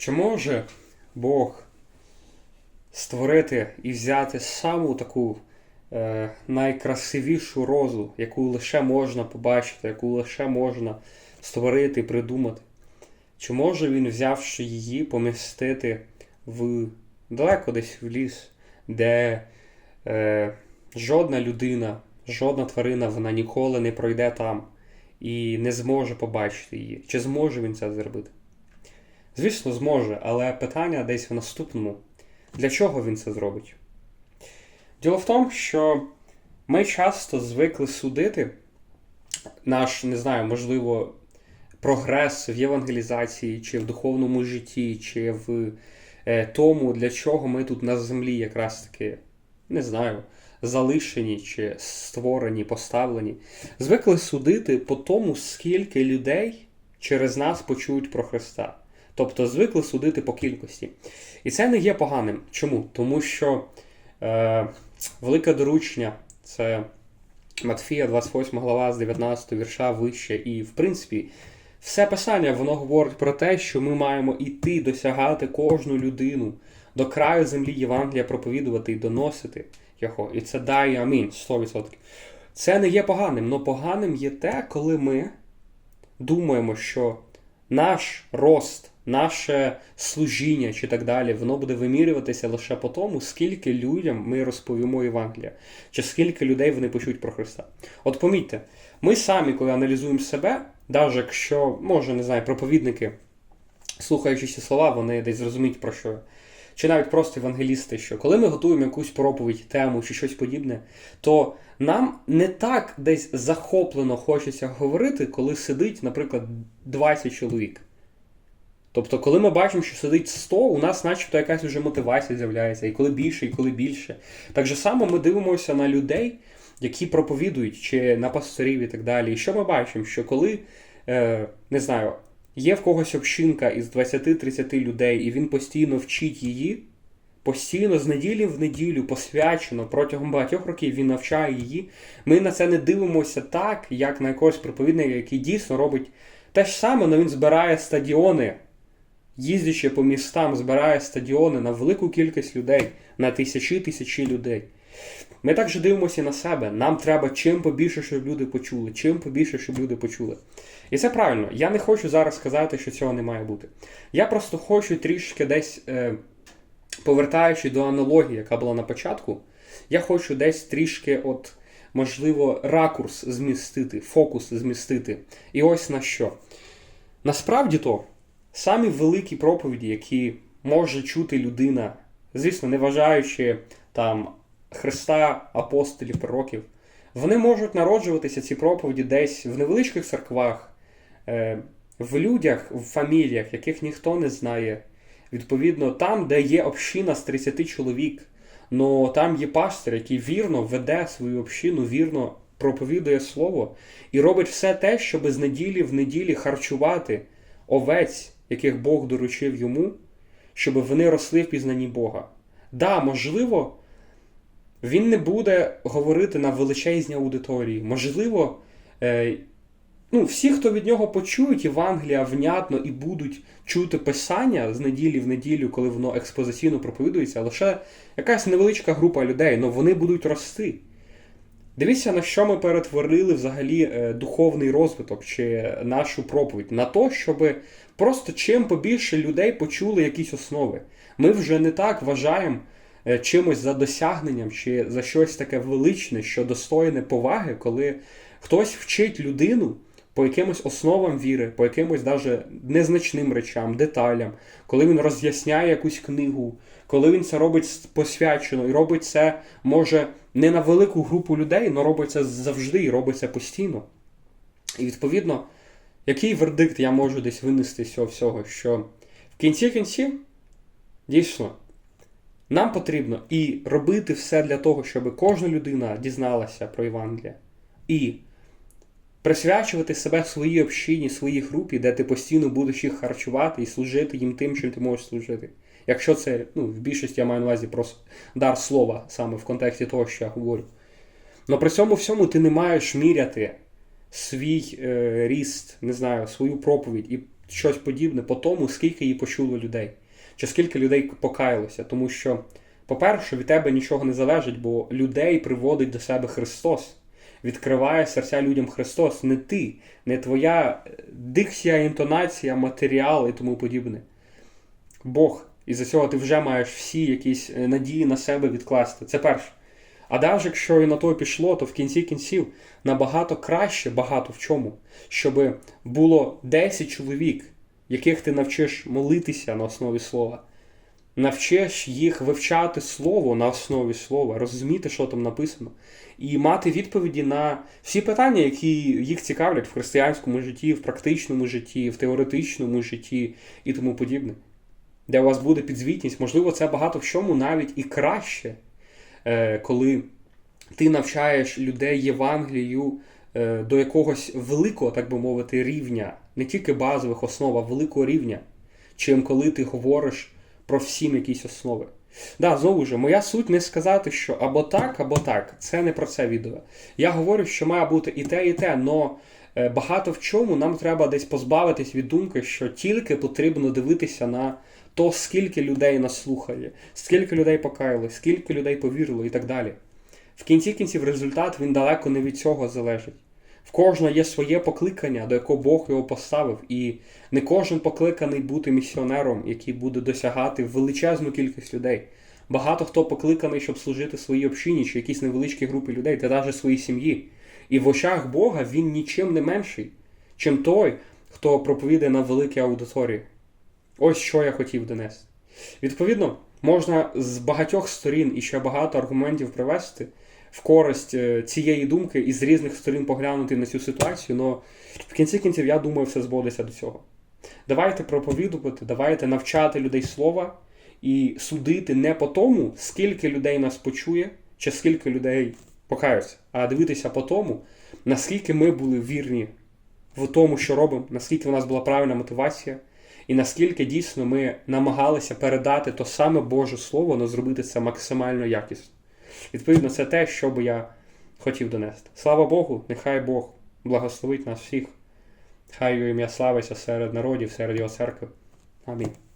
Чи може Бог створити і взяти саму таку е, найкрасивішу розу, яку лише можна побачити, яку лише можна створити, придумати? Чи може він, взявши її, помістити в далеко десь в ліс, де е, жодна людина, жодна тварина вона ніколи не пройде там і не зможе побачити її? Чи зможе він це зробити? Звісно, зможе, але питання десь в наступному. Для чого він це зробить? Діло в тому, що ми часто звикли судити наш, не знаю, можливо, прогрес в євангелізації, чи в духовному житті, чи в е, тому, для чого ми тут на землі якраз таки, не знаю, залишені чи створені, поставлені. Звикли судити по тому, скільки людей через нас почують про Христа. Тобто звикли судити по кількості. І це не є поганим. Чому? Тому що е, велике доручення це Матфія, 28 глава з 19 вірша вище. І, в принципі, все писання воно говорить про те, що ми маємо іти, досягати кожну людину до краю землі Євангелія проповідувати і доносити його. І це дає амінь 100%. Це не є поганим, але поганим є те, коли ми думаємо, що наш рост, наше служіння чи так далі, воно буде вимірюватися лише по тому, скільки людям ми розповімо Євангелія, чи скільки людей вони почують про Христа. От помітьте, ми самі, коли аналізуємо себе, навіть якщо, може, не знаю, проповідники, слухаючи ці слова, вони десь зрозуміють про що. Чи навіть просто евангелісти, що коли ми готуємо якусь проповідь, тему чи щось подібне, то нам не так десь захоплено хочеться говорити, коли сидить, наприклад, 20 чоловік. Тобто, коли ми бачимо, що сидить 100, у нас начебто якась вже мотивація з'являється, і коли більше, і коли більше. Так же само ми дивимося на людей, які проповідують, чи на пасторів і так далі. І що ми бачимо? Що коли, е, не знаю, є в когось общинка із 20-30 людей, і він постійно вчить її, постійно з неділі в неділю посвячено протягом багатьох років він навчає її. Ми на це не дивимося так, як на якогось проповідника, який дійсно робить те ж саме, але він збирає стадіони. Їздячи по містам, збирає стадіони на велику кількість людей, на тисячі тисячі людей. Ми також дивимося на себе. Нам треба чим побільше, щоб люди почули, чим побільше, щоб люди почули. І це правильно. Я не хочу зараз сказати, що цього не має бути. Я просто хочу трішки десь, е, повертаючи до аналогії, яка була на початку, я хочу десь трішки, от, можливо, ракурс змістити, фокус змістити. І ось на що. Насправді то, самі великі проповіді, які може чути людина, звісно, не вважаючи там Христа, апостолів, пророків, вони можуть народжуватися ці проповіді десь в невеличких церквах, е, в людях, в фаміліях, яких ніхто не знає. Відповідно, там, де є община з 30 чоловік, но там є пастор, який вірно веде свою общину, вірно проповідує слово і робить все те, щоб з неділі в неділі харчувати овець, яких Бог доручив йому, щоб вони росли в пізнанні Бога. Да, можливо, він не буде говорити на величезній аудиторії. Можливо, е, ну, всі, хто від нього почують Євангелія внятно і будуть чути писання з неділі в неділю, коли воно експозиційно проповідується, лише якась невеличка група людей, але вони будуть рости. Дивіться, на що ми перетворили взагалі е, духовний розвиток чи нашу проповідь. На то, щоб просто чим побільше людей почули якісь основи. Ми вже не так вважаємо е, чимось за досягненням чи за щось таке величне, що достойне поваги, коли хтось вчить людину по якимось основам віри, по якимось даже незначним речам, деталям, коли він роз'ясняє якусь книгу, коли він це робить посвячено і робить це може не на велику групу людей, але робить це завжди і робить це постійно. І відповідно, який вердикт я можу десь винести з цього всього, що в кінці кінці дійсно. Нам потрібно і робити все для того, щоб кожна людина дізналася про Євангелія, і присвячувати себе своїй общині, своїй групі, де ти постійно будеш їх харчувати і служити їм тим, чим ти можеш служити. Якщо це, ну, в більшості я маю на увазі просто дар слова саме в контексті того, що я говорю. Але при цьому всьому ти не маєш міряти свій е, ріст, не знаю, свою проповідь і щось подібне по тому, скільки її почуло людей, чи скільки людей покаялося. Тому що, по-перше, від тебе нічого не залежить, бо людей приводить до себе Христос. Відкриває серця людям Христос, не ти, не твоя дикція, інтонація, матеріал і тому подібне. Бог. І за цього ти вже маєш всі якісь е, надії на себе відкласти. Це перше. А навіть якщо і на то пішло, то в кінці кінців набагато краще, багато в чому, щоб було 10 чоловік, яких ти навчиш молитися на основі слова, навчиш їх вивчати слово на основі слова, розуміти, що там написано, і мати відповіді на всі питання, які їх цікавлять в християнському житті, в практичному житті, в теоретичному житті і тому подібне. Де у вас буде підзвітність, можливо, це багато в чому навіть і краще, е, коли ти навчаєш людей Євангелію е, до якогось великого, так би мовити, рівня, не тільки базових основ, а великого рівня, чим коли ти говориш про всім якісь основи. Да, знову ж, моя суть не сказати, що або так, або так. Це не про це відео. Я говорю, що має бути і те, і те, але багато в чому нам треба десь позбавитись від думки, що тільки потрібно дивитися на то, скільки людей нас слухає, скільки людей покаяли, скільки людей повірило і так далі. В кінці кінців результат він далеко не від цього залежить. В кожного є своє покликання, до якого Бог його поставив, і не кожен покликаний бути місіонером, який буде досягати величезну кількість людей. Багато хто покликаний, щоб служити своїй общині чи якійсь невеличкій групі людей, та навіть своїй сім'ї. І в очах Бога він нічим не менший, чим той, хто проповідає на великій аудиторії. Ось що я хотів донести. Відповідно, можна з багатьох сторін і ще багато аргументів привести в користь е, цієї думки і з різних сторін поглянути на цю ситуацію, але в кінці кінців я думаю, все зводиться до цього. Давайте проповідувати, давайте навчати людей слова і судити не по тому, скільки людей нас почує, чи скільки людей покаються, а дивитися по тому, наскільки ми були вірні в тому, що робимо, наскільки в нас була правильна мотивація, і наскільки дійсно ми намагалися передати то саме Боже Слово, але зробити це максимально якісно. Відповідно, це те, що би я хотів донести. Слава Богу, нехай Бог благословить нас всіх. Хай його ім'я славиться серед народів, серед його церкви. Амінь.